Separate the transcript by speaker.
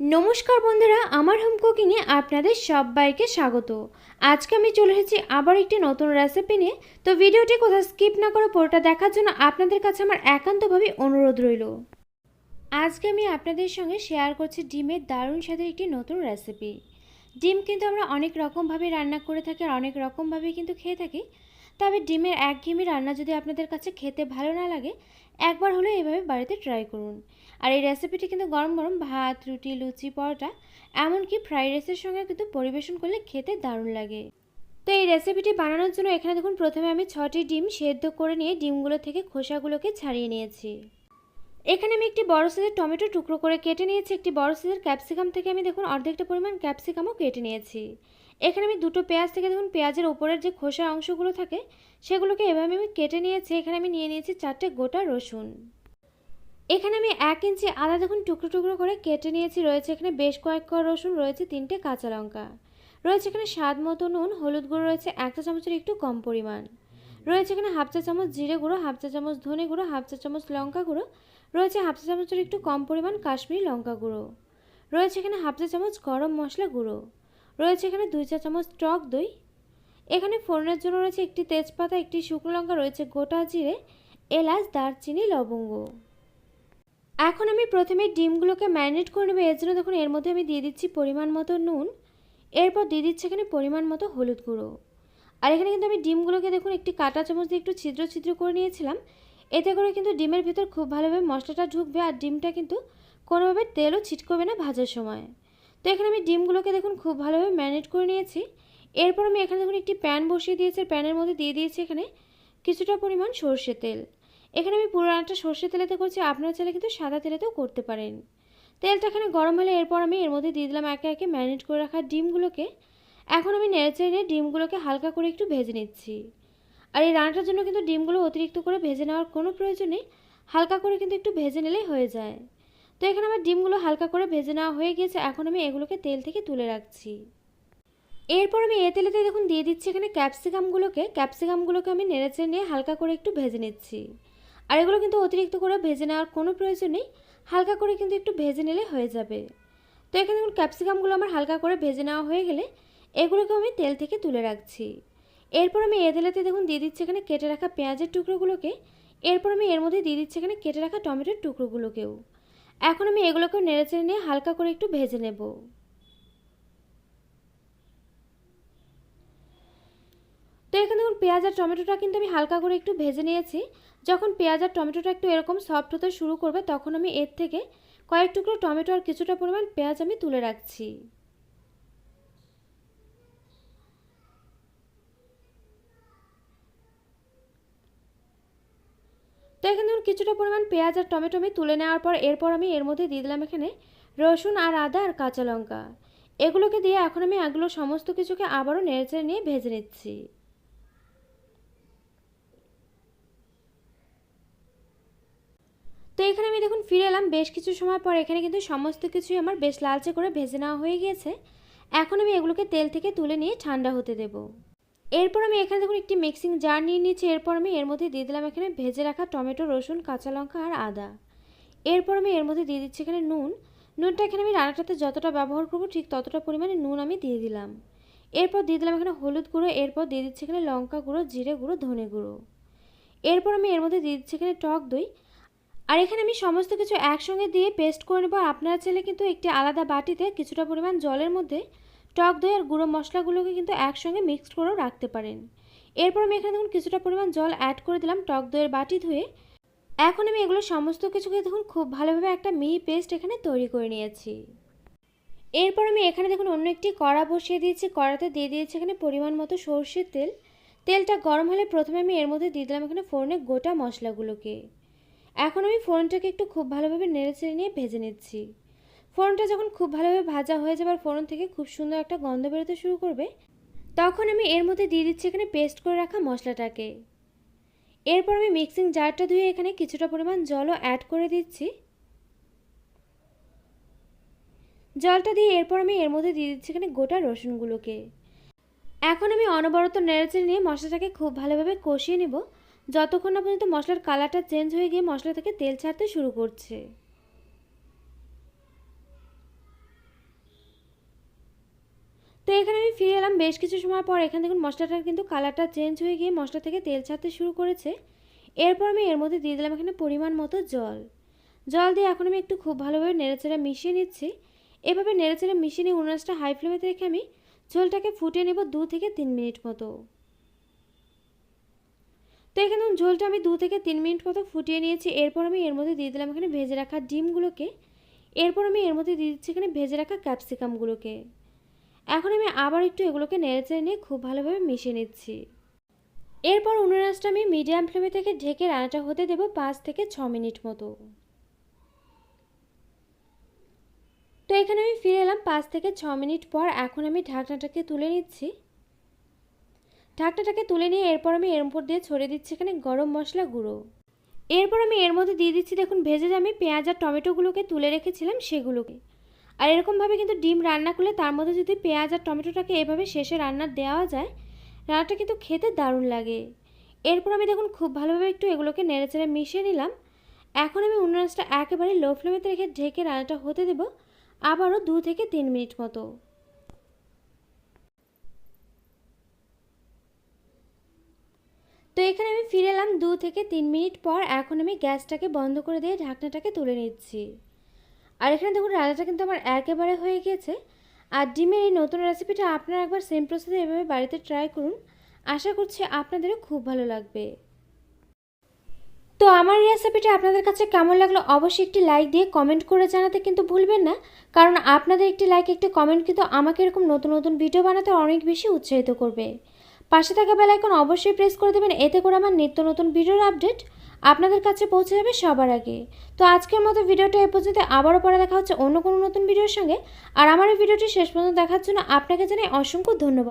Speaker 1: নমস্কার বন্ধুরা, আমার হোম কুকিংয়ে আপনাদের সবাইকে স্বাগত। আজকে আমি চলে এসেছি আবার একটি নতুন রেসিপি নিয়ে। তো ভিডিওটি কোথাও স্কিপ না করে পুরোটা দেখার জন্য আপনাদের কাছে আমার একান্তভাবে অনুরোধ রইল। আজকে আমি আপনাদের সঙ্গে শেয়ার করছি ডিমের দারুণ স্বাদের একটি নতুন রেসিপি ডিম কিন্তু আমরা অনেক রকমভাবে রান্না করে থাকি আর অনেক রকমভাবে কিন্তু খেয়ে থাকি। তবে ডিমের একঘেয়েমি রান্না যদি আপনাদের কাছে খেতে ভালো না লাগে, একবার হলেও এভাবে বাড়িতে ট্রাই করুন। আর এই রেসিপিটি কিন্তু গরম গরম ভাত, রুটি, লুচি, পরোটা, এমনকি ফ্রাইড রাইসের সঙ্গে কিন্তু পরিবেশন করলে খেতে দারুণ লাগে। তো এই রেসিপিটি বানানোর জন্য এখানে দেখুন, প্রথমে আমি ছটি ডিম সেদ্ধ করে নিয়ে ডিমগুলো থেকে খোসাগুলোকে ছাড়িয়ে নিয়েছি। এখানে আমি একটি বড় সাইজের টমেটো টুকরো করে কেটে নিয়েছি, একটি বড় সাইজের ক্যাপসিকাম থেকে আমি দেখুন, অর্ধেকটা পরিমাণ ক্যাপসিকামও কেটে নিয়েছি। এখানে আমি দুটো পেঁয়াজ থেকে দেখুন, পেঁয়াজের ওপরের যে খোসা অংশগুলো থাকে, সেগুলোকে এভাবে আমি কেটে নিয়েছি। এখানে আমি নিয়ে নিয়েছি চারটে গোটা রসুন। এখানে আমি এক ইঞ্চি আদা দেখুন, টুকরো টুকরো করে কেটে নিয়েছি। রয়েছে এখানে বেশ কয়েক কোয়া রসুন, রয়েছে তিনটে কাঁচা লঙ্কা। রয়েছে এখানে স্বাদ মতো নুন, হলুদ গুঁড়ো রয়েছে এক চা চামচের একটু কম পরিমাণ। রয়েছে এখানে হাফ চা চামচ জিরে গুঁড়ো, হাফ চা চামচ ধনে গুঁড়ো, হাফ চা চামচ লঙ্কা গুঁড়ো। রয়েছে হাফ চা চামচের একটু কম পরিমাণ কাশ্মীরি লঙ্কা গুঁড়ো। রয়েছে এখানে হাফ চা চামচ গরম মশলা গুঁড়ো। রয়েছে এখানে দুই চা চামচ টক দই। এখানে ফোড়নের জন্য রয়েছে একটি তেজপাতা, একটি শুকনো লঙ্কা, রয়েছে গোটা জিরে, এলাচ, দারচিনি, লবঙ্গ। এখন আমি প্রথমে ডিমগুলোকে ম্যারিনেট করে নেব। এর জন্য দেখুন, এর মধ্যে আমি দিয়ে দিচ্ছি পরিমাণ মতো নুন। এরপর দিয়ে দিচ্ছি এখানে পরিমাণ মতো হলুদ গুঁড়ো। আর এখানে কিন্তু আমি ডিমগুলোকে দেখুন, একটি কাঁটা চামচ দিয়ে একটু ছিদ্র ছিদ্র করে নিয়েছিলাম। এতে করে কিন্তু ডিমের ভিতর খুব ভালোভাবে মশলাটা ঢুকবে আর ডিমটা কিন্তু কোনোভাবে তেলও ছিটকবে না ভাজার সময়। তো এখানে আমি ডিমগুলোকে দেখুন খুব ভালোভাবে ম্যারিনেট করে নিয়েছি। এরপর আমি এখানে দেখুন একটি প্যান বসিয়ে দিয়েছি। প্যানের মধ্যে দিয়ে দিয়েছি এখানে কিছুটা পরিমাণ সর্ষে তেল। এখানে আমি পুরো রান্নাটা সর্ষে তেলেতে করছি। আপনারা চাইলে কিন্তু সাদা তেলেতেও করতে পারেন। তেলটা এখানে গরম হলে এরপর আমি এর মধ্যে দিয়ে দিলাম একে একে ম্যারিনেট করে রাখা ডিমগুলোকে। এখন আমি নেড়ে চেড়ে ডিমগুলোকে হালকা করে একটু ভেজে নিচ্ছি। আর এই রান্নাটার জন্য কিন্তু ডিমগুলো অতিরিক্ত করে ভেজে নেওয়ার কোনো প্রয়োজন নেই। হালকা করে কিন্তু একটু ভেজে নিলেই হয়ে যায়। তো এখানে আমার ডিমগুলো হালকা করে ভেজে নেওয়া হয়ে গিয়েছে। এখন আমি এগুলোকে তেল থেকে তুলে রাখছি। এরপর আমি এ তেলেতে দেখুন দিয়ে দিচ্ছি এখানে ক্যাপসিকামগুলোকে। ক্যাপসিকামগুলোকে আমি নেড়েচে নিয়ে হালকা করে একটু ভেজে নিচ্ছি। আর এগুলো কিন্তু অতিরিক্ত করে ভেজে নেওয়ার কোনো প্রয়োজন নেই। হালকা করে কিন্তু একটু ভেজে নিলে হয়ে যাবে। তো এখানে দেখুন ক্যাপসিকামগুলো আমার হালকা করে ভেজে নেওয়া হয়ে গেলে এগুলোকে আমি তেল থেকে তুলে রাখছি। এরপর আমি এ তেলেতে দেখুন দিয়ে দিচ্ছি এখানে কেটে রাখা পেঁয়াজের টুকরোগুলোকে। এরপর আমি এর মধ্যে দিয়ে দিচ্ছি এখানে কেটে রাখা টমেটোর টুকরোগুলোকেও। এখন আমি এগুলোকে নেড়েচেড়ে নিয়ে হালকা করে একটু ভেজে নেব। তো এখানে দেখুন, পেঁয়াজ আর টমেটোটা কিন্তু আমি হালকা করে একটু ভেজে নিয়েছি। যখন পেঁয়াজ আর টমেটোটা একটু এরকম সফট হতে শুরু করবে, তখন আমি এর থেকে কয়েক টুকরো টমেটো আর কিছুটা পরিমাণ পেঁয়াজ আমি তুলে রাখছি তো এখানে দেখুন কিছুটা পরিমাণ পেঁয়াজ আর টমেটো আমি তুলে নেওয়ার পর এরপর আমি এর মধ্যে দিয়ে দিলাম এখানে রসুন আর আদা আর কাঁচা লঙ্কা। এগুলোকে দিয়ে এখন আমি এগুলো সমস্ত কিছুকে আবারও নেড়েচেড়ে নিয়ে ভেজে নিচ্ছি। তো এখানে আমি দেখুন ফিরে এলাম, বেশ কিছু সময় পর এখানে কিন্তু সমস্ত কিছুই আমার বেশ লালচে করে ভেজে নেওয়া হয়ে গিয়েছে। এখন আমি এগুলোকে তেল থেকে তুলে নিয়ে ঠান্ডা হতে দেব। এরপর আমি এখানে দেখুন একটি মিক্সিং জার নিয়ে নিয়েছি। এরপর আমি এর মধ্যে দিয়ে দিলাম এখানে ভেজে রাখা টমেটো, রসুন, কাঁচা লঙ্কা আর আদা। এরপর আমি এর মধ্যে দিয়ে দিচ্ছি এখানে নুন। নুনটা এখানে আমি রান্নাটাতে যতটা ব্যবহার করব ঠিক ততটা পরিমাণে নুন আমি দিয়ে দিলাম। এরপর দিয়ে দিলাম এখানে হলুদ গুঁড়ো। এরপর দিয়ে দিচ্ছি এখানে লঙ্কা গুঁড়ো, জিরে গুঁড়ো, ধনে গুঁড়ো। এরপর আমি এর মধ্যে দিয়ে দিচ্ছি এখানে টক দই। আর এখানে আমি সমস্ত কিছু একসঙ্গে দিয়ে পেস্ট করে নেব। আপনারা চাইলে কিন্তু একটি আলাদা বাটিতে কিছুটা পরিমাণ জলের মধ্যে টক দই আর গুঁড়ো মশলাগুলোকে কিন্তু একসঙ্গে মিক্সড করেও রাখতে পারেন। এরপর আমি এখানে দেখুন কিছুটা পরিমাণ জল অ্যাড করে দিলাম টক দইয়ের বাটি ধুয়ে। এখন আমি এগুলো সমস্ত কিছুকে দেখুন খুব ভালোভাবে একটা মিহি পেস্ট এখানে তৈরি করে নিয়েছি। এরপর আমি এখানে দেখুন অন্য একটি কড়া বসিয়ে দিয়েছি। কড়াতে দিয়ে দিয়েছি এখানে পরিমাণ মতো সর্ষের তেল। তেলটা গরম হলে প্রথমে আমি এর মধ্যে দিয়ে দিলাম এখানে ফোড়নে গোটা মশলাগুলোকে। এখন আমি ফোড়নটাকে একটু খুব ভালোভাবে নেড়ে চেড়ে নিয়ে ভেজে নিচ্ছি। ফোড়নটা যখন খুব ভালোভাবে ভাজা হয়ে যাবার ফোড়ন থেকে খুব সুন্দর একটা গন্ধ বেরোতে শুরু করবে, তখন আমি এর মধ্যে দিয়ে দিচ্ছি এখানে পেস্ট করে রাখা মশলাটাকে। এরপর আমি মিক্সিং জারটা ধুয়ে এখানে কিছুটা পরিমাণ জলও অ্যাড করে দিচ্ছি। জলটা দিয়ে এরপর আমি এর মধ্যে দিয়ে দিচ্ছি এখানে গোটা রসুনগুলোকে। এখন আমি অনবরত নেড়েচেড়ে নিয়ে মশলাটাকে খুব ভালোভাবে কষিয়ে নেব, যতক্ষণ না পর্যন্ত মশলার কালারটা চেঞ্জ হয়ে গিয়ে মশলা থেকে তেল ছাড়তে শুরু করছে। তো এখানে আমি ফিরে এলাম বেশ কিছু সময় পর। এখানে দেখুন, মশলাটার কিন্তু কালারটা চেঞ্জ হয়ে গিয়ে মশলা থেকে তেল ছাড়তে শুরু করেছে। এরপর আমি এর মধ্যে দিয়ে দিলাম এখানে পরিমাণ মতো জল। জল দিয়ে এখন আমি একটু খুব ভালোভাবে নেড়েচেড়ে মিশিয়ে নিচ্ছি। এভাবে নেড়েচেড়ে মিশিয়ে নিয়ে উনাসটা হাই ফ্লেমেতে রেখে আমি ঝোলটাকে ফুটিয়ে নেব দু থেকে তিন মিনিট মতো। তো এখানে ঝোলটা আমি দু থেকে তিন মিনিট মতো ফুটিয়ে নিয়েছি। এরপর আমি এর মধ্যে দিয়ে দিলাম এখানে ভেজে রাখা ডিমগুলোকে। এরপর আমি এর মধ্যে দিয়ে দিচ্ছি এখানে ভেজে রাখা ক্যাপসিকামগুলোকে এখন আমি আবার একটু এগুলোকে নেড়েচেড়ে নিয়ে খুব ভালোভাবে মিশিয়ে নিচ্ছি। এরপর উনুনাসটা আমি মিডিয়াম ফ্লেমে থেকে ঢেকে রান্নাটা হতে দেবো পাঁচ থেকে ছ মিনিট মতো। তো এখানে আমি ফিরে এলাম পাঁচ থেকে ছ মিনিট পর এখন আমি ঢাকনাটাকে তুলে নিচ্ছি। ঢাকনাটাকে তুলে নিয়ে এরপর আমি এর উপর দিয়ে ছড়িয়ে দিচ্ছি এখানে গরম মশলা গুঁড়ো। এরপর আমি এর মধ্যে দিয়ে দিচ্ছি দেখুন, ভেজে যে আমি পেঁয়াজ আর টমেটোগুলোকে তুলে রেখেছিলাম সেগুলোকে। আর এরকমভাবে কিন্তু ডিম রান্না করলে তার মধ্যে যদি পেঁয়াজ আর টমেটোটাকে এভাবে শেষে রান্না দেওয়া যায়, রান্নাটা কিন্তু খেতে দারুণ লাগে। এরপর আমি দেখুন খুব ভালোভাবে একটু এগুলোকে নেড়েচেড়ে মিশিয়ে নিলাম। এখন আমি উন্নয়নসটা একেবারে লো ফ্লেমেতে রেখে ঢেকে রান্নাটা হতে দেবো আবারও দু থেকে তিন মিনিট মতো। তো এখানে আমি ফিরে এলাম দু থেকে তিন মিনিট পর, এখন আমি গ্যাসটাকে বন্ধ করে দিয়ে ঢাকনাটাকে তুলে নিচ্ছি। আর এখানে দেখুন রান্নাটা কিন্তু আমার একেবারে হয়ে গিয়েছে। আর ডিমের এই নতুন রেসিপিটা আপনারা একবার সেম প্রসেসে এভাবে বাড়িতে ট্রাই করুন। আশা করছি আপনাদেরও খুব ভালো লাগবে। তো আমার রেসিপিটা আপনাদের কাছে কেমন লাগল অবশ্যই একটি লাইক দিয়ে কমেন্ট করে জানাতে কিন্তু ভুলবেন না। কারণ আপনাদের একটি লাইক একটি কমেন্ট কিন্তু আমাকে এরকম নতুন নতুন ভিডিও বানাতে অনেক বেশি উৎসাহিত করবে। পাশে থাকা বেল এখন অবশ্যই প্রেস করে দেবেন, এতে করে আমার নিত্য নতুন ভিডিওর আপডেট আপনাদের কাছে পৌঁছে যাবে সবার আগে। তো আজকের মতো ভিডিওটা এ পর্যন্ত, আবারও পরে দেখা হচ্ছে অন্য কোনো নতুন ভিডিওর সঙ্গে। আর আমার এই ভিডিওটি শেষ পর্যন্ত দেখার জন্য আপনাকে জানাই অসংখ্য ধন্যবাদ।